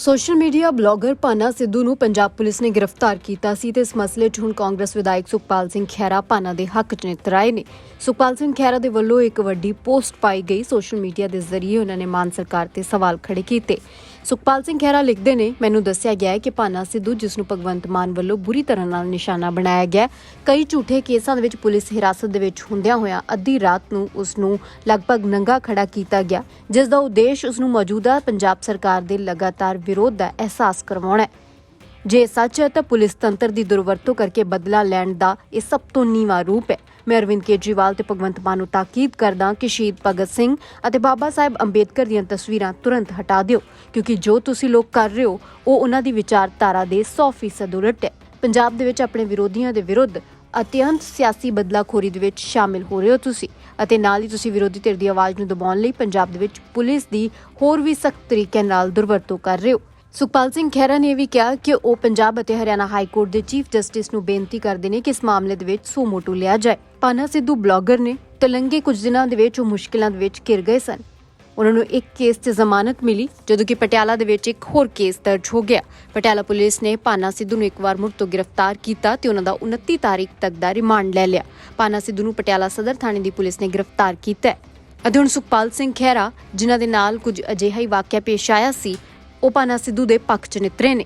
Social media blogger Bhana Sidhu ਨੂੰ Punjab police ਨੇ ਗ੍ਰਿਫਤਾਰ ਕੀਤਾ ਸੀ ਤੇ ਇਸ ਮਸਲੇ 'ਚ ਹੁਣ ਕਾਂਗਰਸ ਵਿਧਾਇਕ ਸੁਖਪਾਲ ਸਿੰਘ ਖਹਿਰਾ ਪਾਨਾ ਦੇ ਹੱਕ 'ਚ ਨਿਤਰਾਏ ਨੇ। ਸੁਖਪਾਲ ਸਿੰਘ ਖਹਿਰਾ ਦੇ ਵੱਲੋਂ ਇੱਕ ਵੱਡੀ ਪੋਸਟ ਪਾਈ ਗਈ ਸੋਸ਼ਲ ਮੀਡੀਆ ਦੇ ਜ਼ਰੀਏ ਉਹਨਾਂ ਨੇ ਮਾਨ ਸਰਕਾਰ ਤੇ ਸਵਾਲ ਖੜੇ ਕੀਤੇ। ਸੁਖਪਾਲ ਸਿੰਘ ਖਹਿਰਾ ਲਿਖਦੇ ਨੇ, ਮੈਨੂੰ ਦੱਸਿਆ ਗਿਆ ਹੈ ਕਿ ਪਾਨਾ ਸਿੱਧੂ, ਜਿਸ ਨੂੰ ਭਗਵੰਤ ਮਾਨ ਵੱਲੋਂ ਬੁਰੀ ਤਰ੍ਹਾਂ ਨਾਲ ਨਿਸ਼ਾਨਾ ਬਣਾਇਆ ਗਿਆ ਕਈ ਝੂਠੇ ਕੇਸਾਂ ਦੇ ਵਿੱਚ ਪੁਲਿਸ ਹਿਰਾਸਤ ਦੇ ਵਿੱਚ ਹੁੰਦਿਆਂ ਹੋਇਆਂ ਅੱਧੀ ਰਾਤ ਨੂੰ ਉਸ ਨੂੰ ਲਗਭਗ ਨੰਗਾ ਖੜਾ ਕੀਤਾ ਗਿਆ, ਜਿਸ ਦਾ ਉਦੇਸ਼ ਉਸ ਨੂੰ ਮੌਜੂਦਾ ਪੰਜਾਬ ਸਰਕਾਰ ਦੇ ਲਗਾਤਾਰ ਵਿਰੋਧ ਦਾ ਅਹਿਸਾਸ ਕਰਵਾਉਣਾ ਹੈ। ਜੇ ਸੱਚ ਹੈ ਤਾਂ ਪੁਲਿਸ ਤੰਤਰ ਦੀ ਦੁਰਵਰਤੋਂ ਕਰਕੇ ਬਦਲਾ ਲੈਣ ਦਾ ਇਹ ਸਭ ਤੋਂ ਨੀਵਾਂ ਰੂਪ ਹੈ। ਮੈਂ ਅਰਵਿੰਦ ਕੇਜਰੀਵਾਲ ਤੇ ਭਗਵੰਤ ਮਾਨ ਨੂੰ ਤਾਕੀਦ ਕਰਦਾ ਕਿ ਸ਼ਹੀਦ ਭਗਤ ਸਿੰਘ ਅਤੇ ਬਾਬਾ ਸਾਹਿਬ ਅੰਬੇਦਕਰ ਦੀਆਂ ਤਸਵੀਰਾਂ ਤੁਰੰਤ ਹਟਾ ਦਿਓ, ਕਿਉਂਕਿ ਜੋ ਤੁਸੀਂ ਲੋਕ ਕਰ ਰਹੇ ਹੋ, ਉਹ ਉਹਨਾਂ ਦੀ ਵਿਚਾਰਧਾਰਾ ਦੇ 100% ਉਲਟ ਹੈ। ਪੰਜਾਬ ਦੇ ਵਿੱਚ ਆਪਣੇ ਵਿਰੋਧੀਆਂ ਦੇ ਵਿਰੁੱਧ ਅਤਿਅੰਤ ਸਿਆਸੀ ਬਦਲਾਖੋਰੀ ਦੇ ਵਿੱਚ ਸ਼ਾਮਿਲ ਹੋ ਰਹੇ ਹੋ ਤੁਸੀਂ ਅਤੇ ਨਾਲ ਹੀ ਤੁਸੀਂ ਵਿਰੋਧੀ ਧਿਰ ਦੀ ਆਵਾਜ਼ ਨੂੰ ਦਬਾਉਣ ਲਈ ਪੰਜਾਬ ਦੇ ਵਿੱਚ ਪੁਲਿਸ ਦੀ ਹੋਰ ਵੀ ਸਖਤ ਤਰੀਕੇ ਨਾਲ ਦੁਰਵਰਤੋਂ ਕਰ ਰਹੇ ਹੋ। ਸੁਖਪਾਲ ਸਿੰਘ ਖਹਿਰਾ ਨੇ ਵੀ ਕਿਹਾ ਕਿ ਉਹ ਪੰਜਾਬ ਅਤੇ ਹਰਿਆਣਾ ਹਾਈ ਕੋਰਟ ਦੇ ਚੀਫ ਜਸਟਿਸ ਨੂੰ ਬੇਨਤੀ ਕਰਦੇ ਨੇ ਕਿ ਇਸ ਮਾਮਲੇ ਦੇ ਵਿੱਚ ਸੂ ਮੋਟੂ ਲਿਆ ਜਾਏ। ਪਾਨਾ ਸਿੱਧੂ ਬਲੌਗਰ ਨੇ, ਤਲੰਗੇ ਕੁਝ ਦਿਨਾਂ ਦੇ ਵਿੱਚ ਉਹ ਮੁਸ਼ਕਿਲਾਂ ਦੇ ਵਿੱਚ ਘਿਰ ਗਏ ਸਨ। ਉਹਨਾਂ ਨੂੰ ਇੱਕ ਕੇਸ 'ਚ ਜ਼ਮਾਨਤ ਮਿਲੀ, ਜਦੋਂ ਕਿ ਪਟਿਆਲਾ ਦੇ ਵਿੱਚ ਇੱਕ ਹੋਰ ਕੇਸ ਦਰਜ ਹੋ ਗਿਆ। ਪਟਿਆਲਾ ਪੁਲਿਸ ਨੇ ਪਾਨਾ ਸਿੱਧੂ ਨੂੰ ਇੱਕ ਵਾਰ ਮੁੜ ਤੋਂ ਗ੍ਰਿਫਤਾਰ ਕੀਤਾ ਤੇ ਉਹਨਾਂ ਦਾ 29 ਤਾਰੀਖ ਤੱਕ ਦਾ ਰਿਮਾਂਡ ਲੈ ਲਿਆ। ਪਾਨਾ ਸਿੱਧੂ ਨੂੰ ਪਟਿਆਲਾ ਸਦਰ ਥਾਣੇ ਦੀ ਪੁਲਿਸ ਨੇ ਗ੍ਰਿਫਤਾਰ ਕੀਤਾ ਅਤੇ ਹੁਣ ਸੁਖਪਾਲ ਸਿੰਘ ਖਹਿਰਾ, ਜਿਨ੍ਹਾਂ ਦੇ ਨਾਲ ਕੁਝ ਅਜਿਹਾ ਹੀ ਵਾਕਿਆ ਪੇਸ਼ ਆਇਆ ਸੀ ਉਹ ਪਾਨਾ ਸਿੱਧੂ ਦੇ ਪੱਖ 'ਚ ਨਿਤਰੇ ਨੇ।